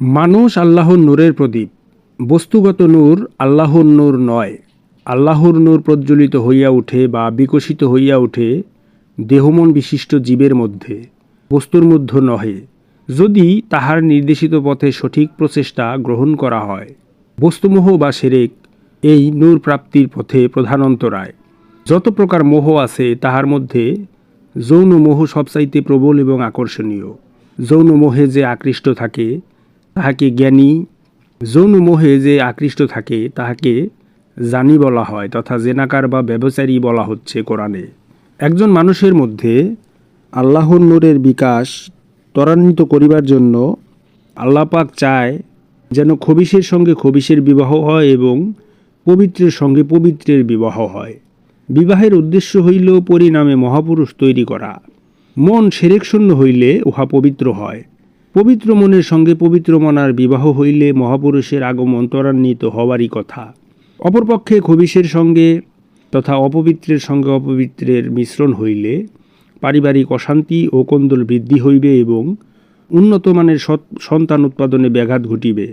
মানুষ আল্লাহর নূরের প্রদীপ, বস্তুগত নূর আল্লাহর নূর নয়। আল্লাহর নূর প্রজ্বলিত হইয়া ওঠে বা বিকশিত হইয়া ওঠে দেহমন বিশিষ্ট জীবের মধ্যে, বস্তুর মধ্য নহে। যদি তাহার নির্দেশিত পথে সঠিক প্রচেষ্টা গ্রহণ করা হয়, বস্তুমোহ বা সেরেক এই নূর প্রাপ্তির পথে প্রধান অন্তরায়। যত প্রকার মোহ আছে তাহার মধ্যে, যৌন মোহ সবচাইতে প্রবল এবং আকর্ষণীয়। যৌন মোহে যে আকৃষ্ট থাকে তাহাকে জ্ঞানী যৌন মোহে যে আকৃষ্ট থাকে, তাহাকে জানি বলা হয় তথা জেনাকার বা ব্যবচারী বলা হচ্ছে কোরআনে। একজন মানুষের মধ্যে আল্লাহর নূরের বিকাশ ত্বরান্বিত করিবার জন্য আল্লাপাক চায় যেন খবিশের সঙ্গে খবিশের বিবাহ হয় এবং পবিত্রের সঙ্গে পবিত্রের বিবাহ হয়। বিবাহের উদ্দেশ্য হইল পরিণামে মহাপুরুষ তৈরি করা। মন সেরেকশূন্য হইলে উহা পবিত্র হয়। পবিত্র মনের সঙ্গে পবিত্র মনার বিবাহ হইলে মহাপুরুষের আগমন ত্বরান্বিত হওয়ারই কথা। অপরপক্ষে খবিশের সঙ্গে তথা অপবিত্রের সঙ্গে অপবিত্রের মিশ্রণ হইলে পারিবারিক অশান্তি ও কোন্দল বৃদ্ধি হইবে এবং উন্নত মানের সন্তান উৎপাদনে ব্যাঘাত ঘটিবে।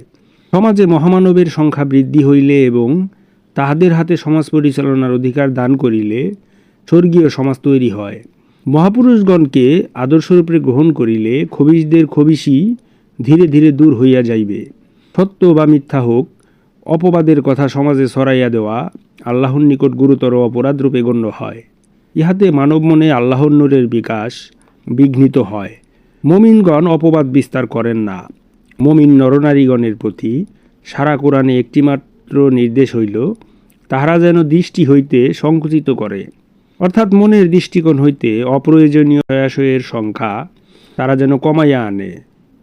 সমাজে মহামানবের সংখ্যা বৃদ্ধি হইলে এবং তাহাদের হাতে সমাজ পরিচালনার অধিকার দান করিলে স্বর্গীয় সমাজ তৈরি হয়। মহাপুরুষগণকে আদর্শরূপে গ্রহণ করিলে খবিশদের খবিশই ধীরে ধীরে দূর হইয়া যাইবে। সত্য বা মিথ্যা হোক, অপবাদের কথা সমাজে ছড়াইয়া দেওয়া আল্লাহর নিকট গুরুতর অপরাধরূপে গণ্য হয়। ইহাতে মানব মনে আল্লাহর নূরের বিকাশ বিঘ্নিত হয়। মমিনগণ অপবাদ বিস্তার করেন না। মমিন নরনারীগণের প্রতি সারা কোরআনে একটিমাত্র নির্দেশ হইল, তাহারা যেন দৃষ্টি হইতে সংকুচিত করে। অর্থাৎ মনের দৃষ্টিকোণ হইতে অপ্রয়োজনীয় আশয়ের সংখ্যা তারা যেন কমাইয়া আনে।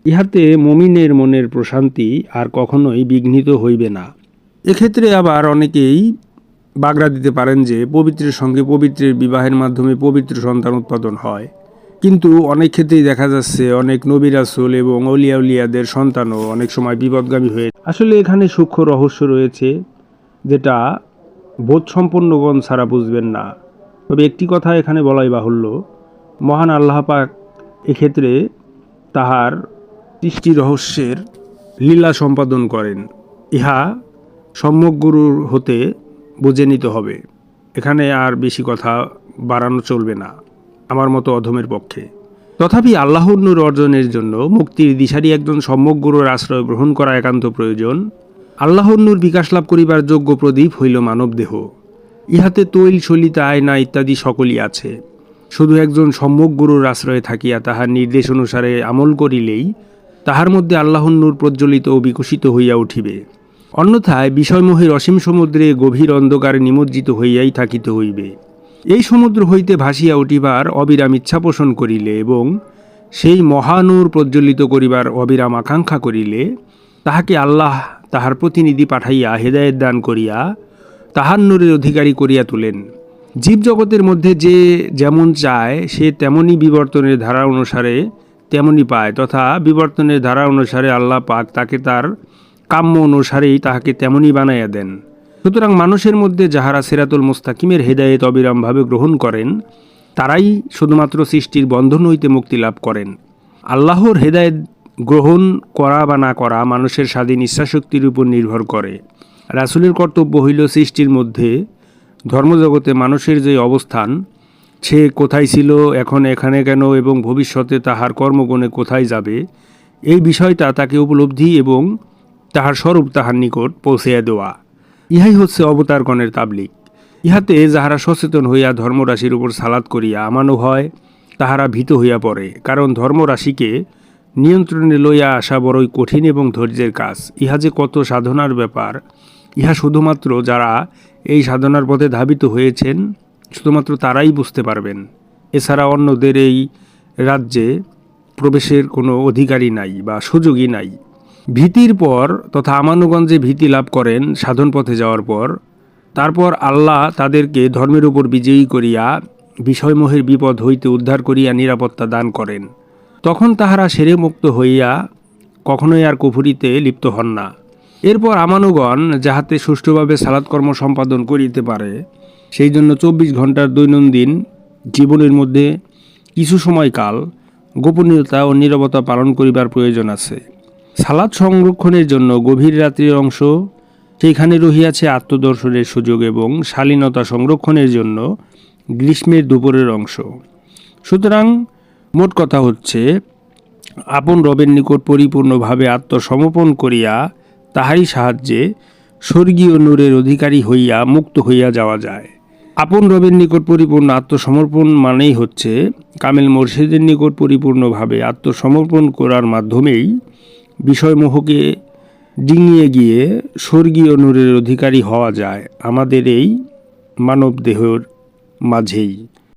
ইহাতে মমিনের মনের প্রশান্তি আর কখনোই বিঘ্নিত হইবে না। এক্ষেত্রে আবার অনেকেই বাগড়া দিতে পারেন যে, পবিত্রের সঙ্গে পবিত্রের বিবাহের মাধ্যমে পবিত্র সন্তান উৎপাদন হয়। কিন্তু অনেক ক্ষেত্রেই দেখা যাচ্ছে অনেক নবী রাসূল এবং অলিয়া উলিয়াদের সন্তানও অনেক সময় বিপদগামী হয়ে আসলে এখানে সূক্ষ্ম রহস্য রয়েছে যেটা বোধসম্পন্নগণ ছাড়া বুঝবেন না। তবে একটি কথা এখানে বলাই বাহুল্য। মহান আল্লাহ পাক এক্ষেত্রে তাহার সৃষ্টি রহস্যের লীলা সম্পাদন করেন। ইহা সম্যক গুরুর হতে বুঝে নিতে হবে। এখানে আর বেশি কথা বাড়ানো চলবে না, আমার মতো অধমের পক্ষে। তথাপি আল্লাহর নূর অর্জনের জন্য মুক্তির দিশারি একজন সম্যক গুরুর আশ্রয় গ্রহণ করা একান্ত প্রয়োজন। আল্লাহর নূর বিকাশ লাভ করিবার যোগ্য প্রদীপ হইল মানবদেহ। ইহাতে তৈল সলিতা আয়না ইত্যাদি সকলই আছে। শুধু একজন সম্যক গুরুর আশ্রয়ে থাকিয়া তাহার নির্দেশ অনুসারে আমল করিলেই তাহার মধ্যে আল্লাহর নূর প্রজ্বলিত ও বিকশিত হইয়া উঠিবে। অন্যথায় বিষয়মোহের অসীম সমুদ্রে গভীর অন্ধকারে নিমজ্জিত হইয়াই থাকিতে হইবে। এই সমুদ্র হইতে ভাসিয়া উঠিবার অবিরাম ইচ্ছা পোষণ করিলে এবং সেই মহানূর প্রজ্বলিত করিবার অবিরাম আকাঙ্ক্ষা করিলে তাহাকে আল্লাহ তাহার প্রতিনিধি পাঠাইয়া হেদায়েত দান করিয়া তাহার নূরের অধিকারী করিয়া তোলেন। জীবজগতের মধ্যে যে যেমন চায়, সে তেমনই বিবর্তনের ধারা অনুসারে তেমনই পায়, তথা বিবর্তনের ধারা অনুসারে আল্লাহ পাক তাকে তার কাম্য অনুসারেই তাহাকে তেমনই বানাইয়া দেন। সুতরাং মানুষের মধ্যে যাহারা সেরাতুল মুস্তাকিমের হেদায়েত অবিরামভাবে গ্রহণ করেন, তারাই শুধুমাত্র সৃষ্টির বন্ধন হইতে মুক্তি লাভ করেন। আল্লাহর হেদায়েত গ্রহণ করা বা না করা মানুষের স্বাধীন ইচ্ছাশক্তির উপর নির্ভর করে। রাসূলের কর্তব্য হইল সৃষ্টির মধ্যে ধর্মজগতে মানুষের যে অবস্থান, সে কোথায় ছিল, এখন এখানে কেন এবং ভবিষ্যতে তাহার কর্মগুণে কোথায় যাবে, এই বিষয়টা তাকে উপলব্ধি এবং তাহার স্বরূপ তাহার নিকট পৌঁছিয়া দেওয়া। ইহাই হচ্ছে অবতারগণের তাবলিক ইহাতে যাহারা সচেতন হইয়া ধর্মরাশির উপর সালাদ করিয়া আমানো হয়, তাহারা ভীত হইয়া পড়ে, কারণ ধর্মরাশিকে নিয়ন্ত্রণে লইয়া আসা বড়ই কঠিন এবং ধৈর্যের কাজ। ইহা যে কত সাধনার ব্যাপার ইহা শুধুমাত্র যারা এই সাধনার পথে ধাবিত হয়েছেন, শুধুমাত্র তারাই বুঝতে পারবেন। এছাড়া অন্যদের এই রাজ্যে প্রবেশের কোনো অধিকারী নাই বা সুযোগই নাই। ভীতির পর তথা আমানুগঞ্জে ভীতি লাভ করেন সাধন পথে যাওয়ার পর, তারপর আল্লাহ তাদেরকে ধর্মের উপর বিজয়ী করিয়া বিষয়মোহের বিপদ হইতে উদ্ধার করিয়া নিরাপত্তা দান করেন। তখন তাহারা সেরে মুক্ত হইয়া কখনোই আর কুফুরিতে লিপ্ত হন না। এরপর আমানুগণ যাহাতে সুষ্ঠুভাবে সালাদকর্ম সম্পাদন করিতে পারে, সেই জন্য চব্বিশ ঘণ্টার দৈনন্দিন জীবনের মধ্যে কিছু সময়কাল গোপনীয়তা ও নীরবতা পালন করিবার প্রয়োজন আছে। সালাদ সংরক্ষণের জন্য গভীর রাত্রির অংশ সেইখানে রহিয়াছে আত্মদর্শনের সুযোগ এবং শালীনতা সংরক্ষণের জন্য গ্রীষ্মের দুপুরের অংশ। সুতরাং মোট কথা হচ্ছে, আপন রবের নিকট পরিপূর্ণভাবে আত্মসমর্পণ করিয়া তাহারই সাহায্যে স্বর্গীয় নূরের অধিকারী হইয়া মুক্ত হইয়া যাওয়া যায়। আপন রবের নিকট পরিপূর্ণ আত্মসমর্পণ মানেই হচ্ছে কামেল মোর্শেদের নিকট পরিপূর্ণভাবে আত্মসমর্পণ করার মাধ্যমেই বিষয়মোহকে ডিঙিয়ে গিয়ে স্বর্গীয় নূরের অধিকারী হওয়া যায় আমাদের এই মানব দেহর মাঝেই।